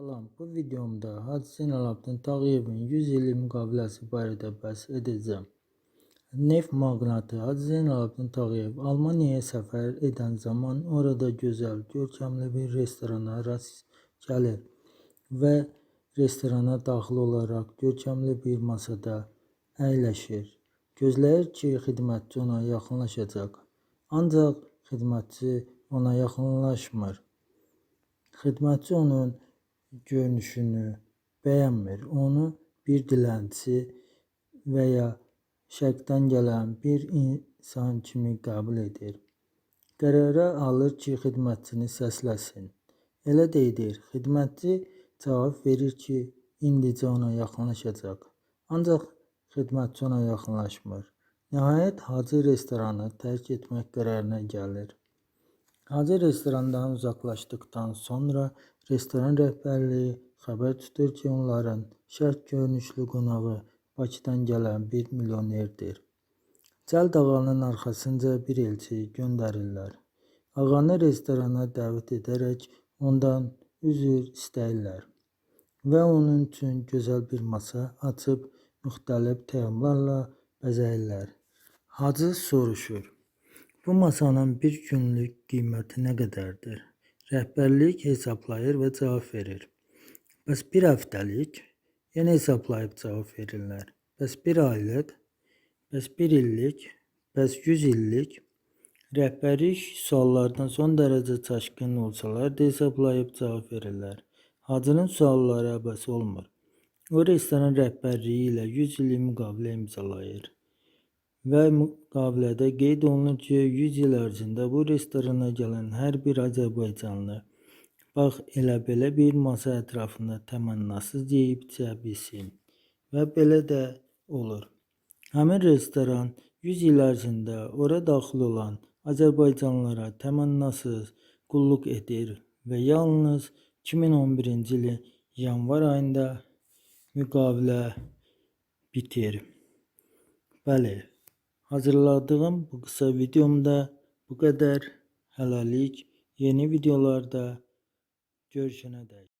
Salam, bu videomda Hacı Zeynalabdin Tağıyevin 100 illik müqaviləsi barədə bəhs edəcəm. Neft maqnatı Hacı Zeynalabdin Tağıyev Almaniyaya səfər edən zaman orada gözəl, görkəmli bir restorana rast gəlir və restorana daxil olaraq görkəmli bir masada əyləşir. Gözləyir ki, xidmətçi ona yaxınlaşacaq. Ancaq xidmətçi ona yaxınlaşmır. Xidmətçi onun görünüşünü bəyənmir. Onu bir dilənçi və ya şərqdən gələn bir insan kimi qəbul edir. Qərara alır ki, xidmətçini səsləsin. Elə də edir. Xidmətçi cavab verir ki, indicə ona yaxınlaşacaq. Ancaq xidmətçi ona yaxınlaşmır. Nəhayət Hacı restoranı tərk etmək qərarına gəlir. Hacı restorandan uzaqlaşdıqdan sonra restoran rəhbərliyi xəbər tutur ki, onların şərq görünüşlü qonağı Bakıdan gələn bir milyonerdir. Cəld ağanın arxasınca bir elçi göndərirlər. Ağanı restorana dəvət edərək ondan üzr istəyirlər və onun üçün gözəl bir masa açıb müxtəlif təamlarla bəzəyirlər. Hacı soruşur: Bu masanın bir günlük qiyməti nə qədərdir? Rəhbərlik hesablayır və cavab verir. Bəs bir həftəlik? Yenə hesablayıb cavab verirlər. Bəs bir aylıq? Bəs bir illik? Bəs 100 illik? Rəhbərlik suallardan son dərəcə çaşqın olsalar da hesablayıb cavab verirlər. Hacının sualları əbəs olmur. O restoran rəhbərliyi ilə 100 illik müqavilə imzalayır və müqavilədə qeyd olunur ki, 100 il ərzində bu restorana gələn hər bir azərbaycanlı bax elə belə bir masa ətrafında təmənnasız yeyib içə bilsin və belə də olur. Həmin restoran 100 il ərzində ora daxil olan azərbaycanlılara təmənnasız qulluq edir və yalnız 2011-ci ilin yanvar ayında müqavilə bitir. Bəli, hazırladığım bu qısa videomda bu qədər. Hələlik yeni videolarda görüşənədək.